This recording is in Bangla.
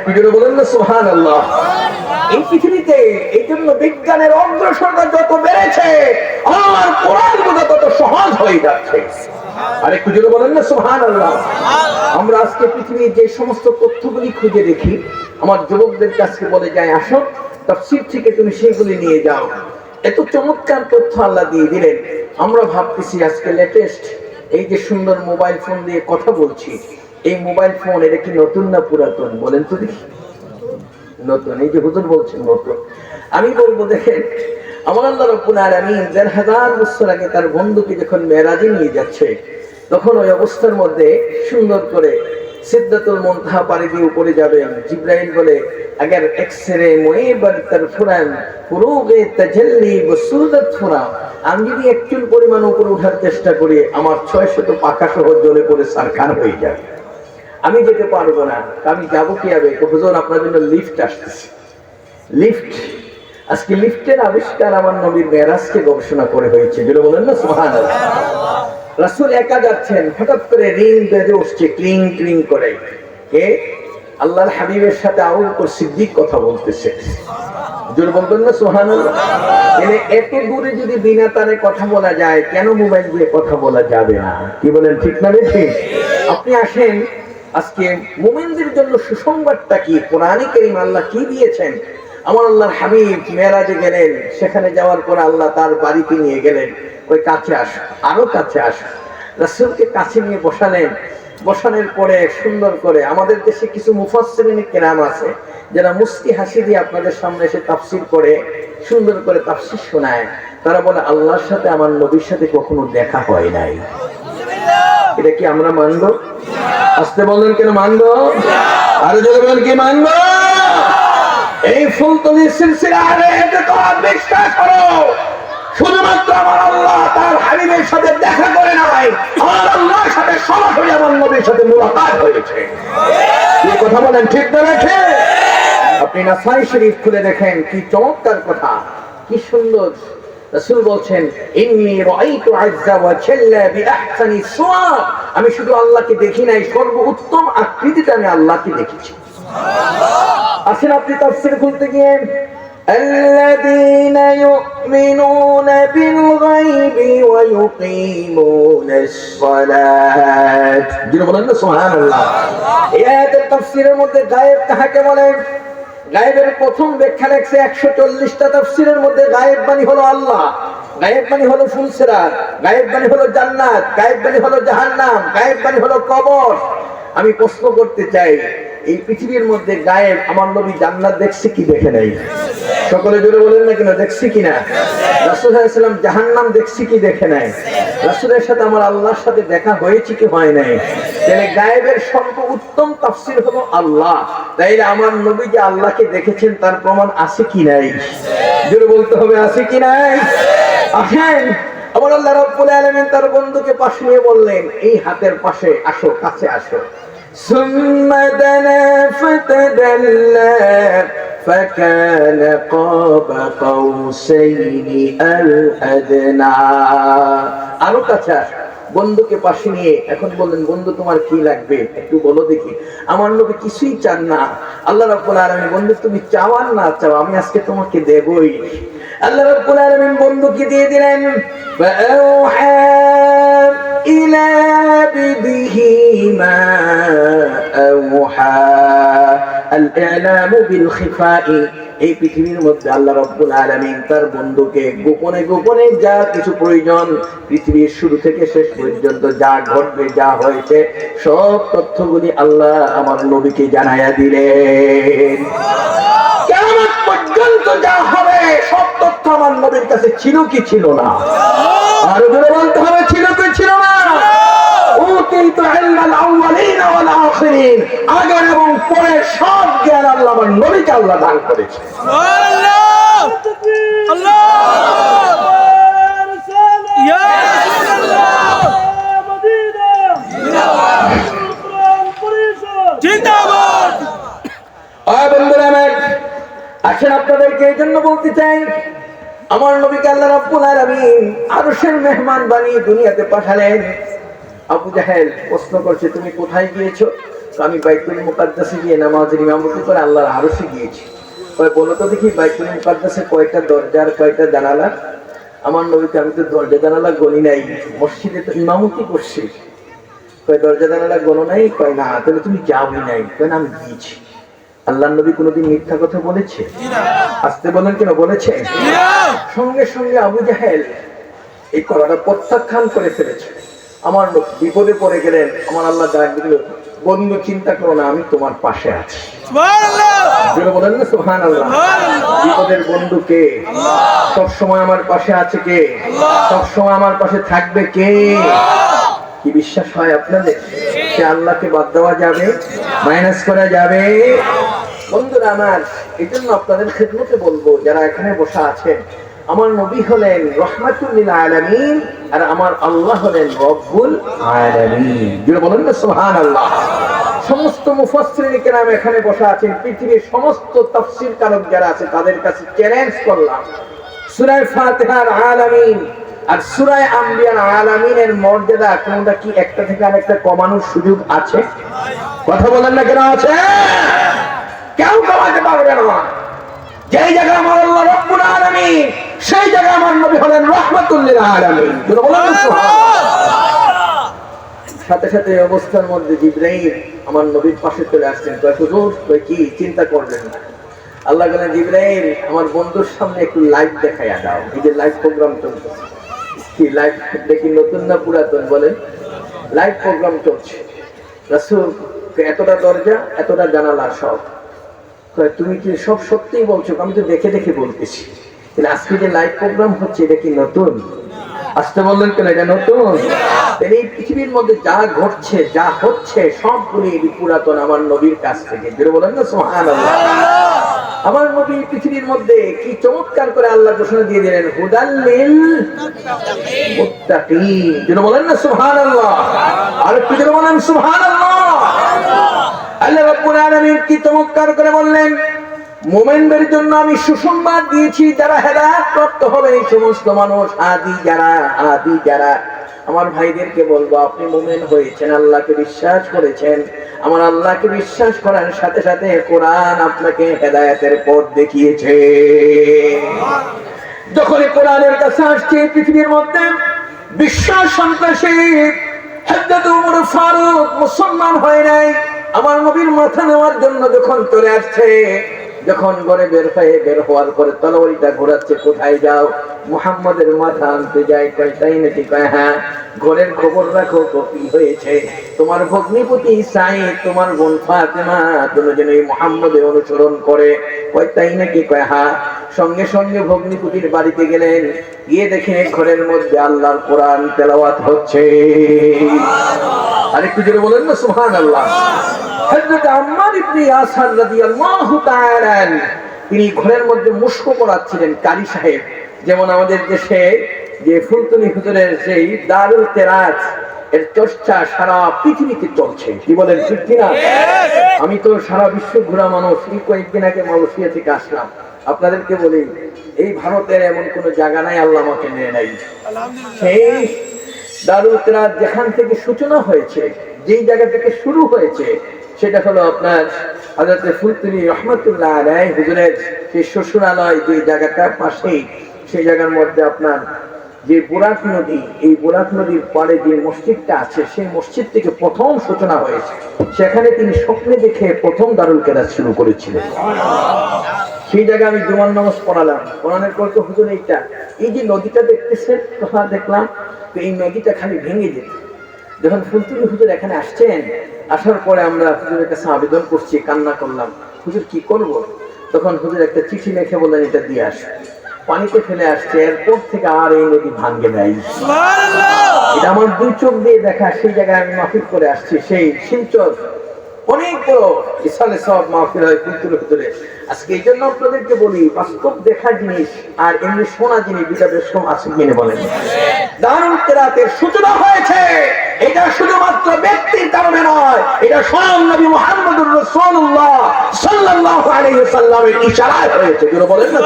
একটু জোরে বলেন না সুহান আল্লাহ এই পৃথিবীতে এই জন্য বিজ্ঞানের অগ্রসরতা যত বেড়েছে, আর কোরআন বোঝা তত সহজ হয়ে যাচ্ছে। আর একটু জোরে বলেন না সুহান আল্লাহ আমরা আজকে পৃথিবীর যে সমস্ত তথ্যগুলি খুঁজে দেখি, আমার যুবকদের কাছে বলে যায়, আসো, তফসির থেকে তুমি সেগুলি নিয়ে যাও। এত চমৎকার তথ্য আল্লাহ দিয়ে দিলেন। আমরা ভাবতেছি আজকে লেটেস্ট এই যে সুন্দর মোবাইল ফোন দিয়ে কথা বলছি এই মোবাইল ফোন, এটা কি নতুন না পুরাতন? বলেন তো দেখি। নতুন, এই যে হুজুর বলছেন নতুন। আমি বলব, দেখেন, আমার আল্লাহ রব্বুল আলামিন দেড় হাজার বছর আগে তার বন্ধুকে যখন মেরাজে নিয়ে যাচ্ছে, তখন ওই অবস্থার মধ্যে সুন্দর করে সিদ্ধাতুল মুনতাহা পাড়ি দিয়ে উপরে যাবেন জিব্রাইল বলে, আগার এক্সরে মুইবার তারফুরান ফুরুগে তাজাল্লি বসুদাত ফুরা আমি যদি একটু পরিমাণ উপরে ওঠার চেষ্টা করি, আমার ছয় শত পাকা সহ জ্বলে পড়ে সারখার হয়ে যাবে আমি যেতে পারব না। আমি যাব কি হবে হুজুর, আপনার জন্য লিফট আসতেছে। লিফট আজকে লিফটের আবিষ্কার আমার নবীর মেরাজকে গবেষণা করে হয়েছে। যেটা বলেন না সুহান রাসুল একা যাচ্ছেন, হঠাৎ করে রিং বেজে উঠছে ক্লিং ক্লিং করে। কে? আল্লাহর হাবিবের সাথে আউল কর সিদ্দিক কথা বলতেছে। জোর বলবেন না সোহান এত দূরে যদি বিনা তারে কথা বলা যায়, কেন মোবাইল দিয়ে কথা বলা যাবে না? কি বলেন, ঠিক না ঠিক? আপনি আসেন আজকে মুমিনদের জন্য সুসংবাদটা কি? কোরআনই করিম আল্লাহ কি দিয়েছেন? আমার আল্লাহর হাবিব মেরাজে গেলেন, সেখানে যাওয়ার পর আল্লাহ তার বাড়িতে নিয়ে গেলেন। ওই কাছে আস, আরও কাছে আস। রাসূলকে কাছে নিয়ে বসালেন। বসানোর পরে সুন্দর করে, আমাদের দেশে কিছু মুফাসসিরিন কেরাম আছে, যারা মুস্তি হাসি দিয়ে আপনাদের সামনে এসে তাফসীর করে, সুন্দর করে তাফসির শোনায়। তারা বলে, আল্লাহর সাথে আমার নবীর সাথে কখনো দেখা হয় নাই। এটা কি আমরা মানবো? আসতে বললেন কেন মানবো? আরও যদি বলেন, কি মানবো? এই ফুলতলি সিলসিলা আরে এতে তো বিশ্বাস করো। শুধুমাত্র আমার আল্লাহ তার হাবিবের সাথে দেখা করে নাই আমার আল্লাহর সাথে সরাসরি আমার নবীর সাথে মুলাকাত হয়েছে। এই কথা বলেন, ঠিক না রেখে আপনি নাসাই শরীফ খুলে দেখেন, কি চমৎকার কথা, কি সুন্দর। রাসূল বলছেন ইন্নী রাআইতু আযজা ওয়া জাল্লা বিআহসানি সুওয়ার আমি শুধু আল্লাহকে দেখি নাই সর্ব উত্তম আকৃতিতে আমি আল্লাহকে দেখেছি আসেন আপনি তাফসীর খুলতে গিয়ে الذين يؤمنون بالغيب ويقيمون الصلاة যিনি বলেন না সুবহানাল্লাহ এই আয়াতের তাফসীরের মধ্যে গায়েব কাহাকে বলেন গায়েবের প্রথম ব্যাখ্যা লেখছে একশো চল্লিশটা তফসিলের মধ্যে গায়েব বাণী হলো আল্লাহ, গায়েব বাণী হলো ফুলসেরাত, গায়েব বাণী হলো জান্নাত, গায়েব বাণী হলো জাহান্নাম, গায়েব বাণী হলো কবর। আমি প্রশ্ন করতে চাই, এই পৃথিবীর মধ্যে গায়েব আমার নবী জান্নাত দেখছে কি দেখে নাই? সকলে জোরে বলেন না কিনা, দেখছি কিনা? রাসুলাম জাহান্নাম দেখছি কি দেখে নাই? রাসুলের সাথে আমার আল্লাহর সাথে দেখা হয়েছে কি হয় নাই? তাহলে গায়েবের সর্ব উত্তম তাফসির হলো আল্লাহ। তাইলে আমার নবী যে আল্লাহকে দেখেছেন, তার প্রমাণ আছে কি নাই? জোরে বলতে হবে, আছে কি নাই? আসেন। আমার আল্লাহ রব্বুল আলামিন তার বন্ধুকে পাশ নিয়ে বললেন, এই হাতের পাশে আসো, কাছে আসো। সুম্মা দানা ফাতাদাল্লা فكان قاب قوسين أو أدنى আরো কাছে আস। বন্ধুকে পাশে নিয়ে এখন বললেন বন্ধু তোমার কি লাগবে একটু বলো দেখি আমার লোকে কিছুই চান না আল্লাহ রাব্বুল আলামিন বন্ধু তুমি চাওয়ার না চাও আমি আজকে তোমাকে দেবই আল্লাহ রাব্বুল আলামিন বন্ধুকে দিয়ে দিলেন فأوحى إلى عبده ما أوحى الإعلام بالخفاء এই পৃথিবীর মধ্যে আল্লাহ রব্বুল আলামিন তার বন্ধুকে গোপনে গোপনে যা কিছু প্রয়োজন, পৃথিবীর শুরু থেকে শেষ পর্যন্ত যা ঘটবে, যা হয়েছে, সব তথ্যগুলি আল্লাহ আমার নবীকে জানাইয়া দিলেন। কেমন পর্যন্ত যা হবে, সব তথ্য আমার নবীর কাছে ছিল কি ছিল না? আর বলতে আগের এবং পরে সব জ্ঞান আল্লাহ নবীকে আল্লাহ দান আপনাদেরকে এই জন্য বলতে চাই, আমার নবী আল্লাহ রাব্বুল আলামিন আরশের মেহমান বানিয়ে দুনিয়াতে পাঠালেন। আবু জাহেল প্রশ্ন করছে তুমি কোথায় গিয়েছো? আমি বাইতুল মুকাদ্দাসে গিয়ে নামাজের ইমামতি করে আল্লাহর আরসে গিয়েছি। বলো তো দেখি বাইতুল মুকাদ্দাসে কয়টা দরজার কয়টা জানালা? আমার নবীকে আমি তো দরজা জানালা গলি নাই মসজিদে তো ইমামতি করছি। কয় দরজা জানালা গনো নাই কয় না তাহলে তুমি যাওই নাই কয় না আমি গিয়েছি। আল্লাহ নবী কোনোদিন মিথ্যা কথা বলেছে? আসতে বলেন কেন বলেছে? সঙ্গে সঙ্গে আবু জাহেল এই কলাটা প্রত্যাখ্যান করে ফেলেছে। আমার বিপদে পড়ে গেলেন আমার আল্লাহ ডাক দিল বন্ধু চিন্তা করো না আমি তোমার পাশে আছি। সুবহানাল্লাহ। বলেন না সুহান আল্লাহ বিপদের বন্ধু কে? সব আমার পাশে আছে কে? সব সময় আমার পাশে থাকবে কে? কি বিশ্বাস হয় আপনাদের? সে আল্লাহকে বাদ দেওয়া যাবে মাইনাস করা যাবে। বন্ধুরা আমার এই জন্য আপনাদের খেদমতে বলব যারা এখানে বসা আছেন আমার নবী হলেন রহমাতুল্লিল আলামিন আর আমার আল্লাহ হলেন রব্বুল আলামিন। যেটা বলেন না সুবহান আল্লাহ সমস্ত মুফাসসিরিন কেরাম এখানে বসা আছেন। পৃথিবীর সমস্ত তাফসীর কারক যারা আছে, তাদের কাছে চ্যালেঞ্জ করলাম। সূরা ফাতিহার আলামিন আর সূরা আম্বিয়ার আলামিনের মর্যাদা কোনটা কি? একটা থেকে আরেকটা কমানোর সুযোগ আছে? কথা বলেন না কেন আছে? কেউ কমাতে পারবে না। যেই জায়গায় আমার আল্লাহ রব্বুল আলামিন সেই জায়গায় আমার নবী হলেন রহমাতুল্লিল আলামিন। বলেন সাথে সাথে অবস্থার মধ্যে জিব্রাইল আমার নবীর পাশে চলে আসছেন। কয় হুজুর কয় কি চিন্তা করবেন না আল্লাহ বলেন জিব্রাইল আমার বন্ধুর সামনে একটু লাইভ দেখাইয়া দাও। এই যে লাইভ প্রোগ্রাম চলতেছে কি লাইভ দেখি নতুন না পুরাতন? বলেন। লাইভ প্রোগ্রাম চলছে। রাসূল এতটা দরজা এতটা জানালা সব। তুমি কি সব সত্যিই বলছো? আমি তো দেখে দেখে বলতেছি। আজকে যে লাইভ প্রোগ্রাম হচ্ছে, এটা কি নতুন? আসতে বললেন কেন, এটা নতুন? এই পৃথিবীর মধ্যে যা ঘটছে, যা হচ্ছে এই পুরাতন আমার নবীর কাছ থেকে। বলেন না সোহান আমার নবী পৃথিবীর মধ্যে কি চমৎকার করে আল্লাহ ঘোষণা দিয়ে দিলেন হুদাল্লিল বলেন না, সুবহানাল্লাহ। আর একটু যেটা বলেন, সুবহানাল্লাহ। আল্লাহ রাব্বুল কি চমৎকার করে বললেন মোমেনদের জন্য আমি সুসংবাদ দিয়েছি, যারা হেদায়েত প্রাপ্ত হবে এই সমস্ত মানুষ আদি যারা আদি যারা। আমার ভাইদেরকে বলব, আপনি মোমেন হয়েছেন, আল্লাহকে বিশ্বাস করেছেন। আমার আল্লাহকে বিশ্বাস করার সাথে সাথে কোরআন আপনাকে হেদায়েতের পথ দেখিয়েছে। যখন কোরআনের কাছে আসছে পৃথিবীর মধ্যে, বিশ্বাস, সন্ত্রাসী হযরত উমর ফারুক মুসলমান হয় নাই। আমার নবীর মাথা নেওয়ার জন্য যখন চলে আসছে যখন ঘরে বের হয়ে বের হওয়ার পরে তলোয়ারিটা ঘোরাচ্ছে, কোথায় যাও? মুহাম্মদের মাথা আনতে যায়, কয়, তাই নাকি? কয় হ্যাঁ ঘরের খবর রাখো তো কি হয়েছে। তোমার ভগ্নিপতি সাই তোমার বোন ফাতেমা তুমি যেন এই মুহাম্মদের অনুসরণ করে। কয়, তাই নাকি? কয় হ্যাঁ। সঙ্গে সঙ্গে ভগ্নিপতির বাড়িতে গেলেন। গিয়ে দেখেন ঘরের মধ্যে আল্লাহর কোরআন তেলাওয়াত হচ্ছে। আরেকটু জোরে বলেন না সুবহান আল্লাহ হযরত আম্মার ইবনে ইয়াসার রাদিয়াল্লাহু তাআলা তিনি ঘরের মধ্যে মুস্ক পড়াচ্ছিলেন কারি সাহেব। যেমন আমাদের দেশে যে ফুলতনি হুজুরের সেই দারুল তেরাজ এর চর্চা সারা পৃথিবীতে চলছে। কি বলেন ঠিক কিনা? আমি তো সারা বিশ্ব ঘোরা মানুষ এই কয়েকদিন আগে মালয়েশিয়া থেকে আসলাম। আপনাদেরকে বলি এই ভারতের এমন কোন জায়গা নাই আল্লাহ আমাকে নিয়ে। নাই সেই দারুল তেরাজ যেখান থেকে সূচনা হয়েছে যেই জায়গা থেকে শুরু হয়েছে সেটা হলো আপনার হযরত ফুলতুনি রহমাতুল্লাহ আলাই হুজুরের সেই শ্বশুরালয় যে জায়গাটার পাশেই, সেই জায়গার মধ্যে আপনার যে বোরাক নদী, এই বোরাক নদীর পরে যে মসজিদটা আছে, সেই মসজিদ থেকে প্রথম সূচনা হয়েছে। সেখানে তিনি স্বপ্নে দেখে প্রথম দারুল কেরাত শুরু করেছিলেন। সেই জায়গায় আমি জুমার নামাজ পড়ালাম। পড়ানোর পর তো হুজুর এইটা, এই যে নদীটা দেখতেছেন তখন দেখলাম? তো এই নদীটা খালি ভেঙে যেত। যখন ফুলতুলি হুজুর এখানে আসছেন আসার পরে আমরা হুজুরের কাছে আবেদন করছি কান্না করলাম হুজুর কি করব? তখন হুজুর একটা চিঠি লিখে বললেন এটা দিয়ে আস। পানিতে ফেলে আসছে এরপর থেকে আর এই নদী ভাঙ্গে নাই। এটা আমার দুই চোখ দিয়ে দেখা সেই জায়গায় আমি মাহফিল করে আসছি সেই শিলচর। অনেক বড় ইসালে সব মাহফিল হয় কুলতুল ভিতরে। আজকে এই জন্য আপনাদেরকে বলি বাস্তব দেখা জিনিস আর এমনি শোনা জিনিস দুটা বেশ আছে কিনে বলেন। দারুল কেরাতের সূচনা হয়েছে। এটা শুধুমাত্র ব্যক্তির কারণে নয়, এটা স্বয়ং নবী মোহাম্মদুর রাসূলুল্লাহ সাল্লাল্লাহু আলাইহি সাল্লামের ইশারায় হয়েছে বলেন না।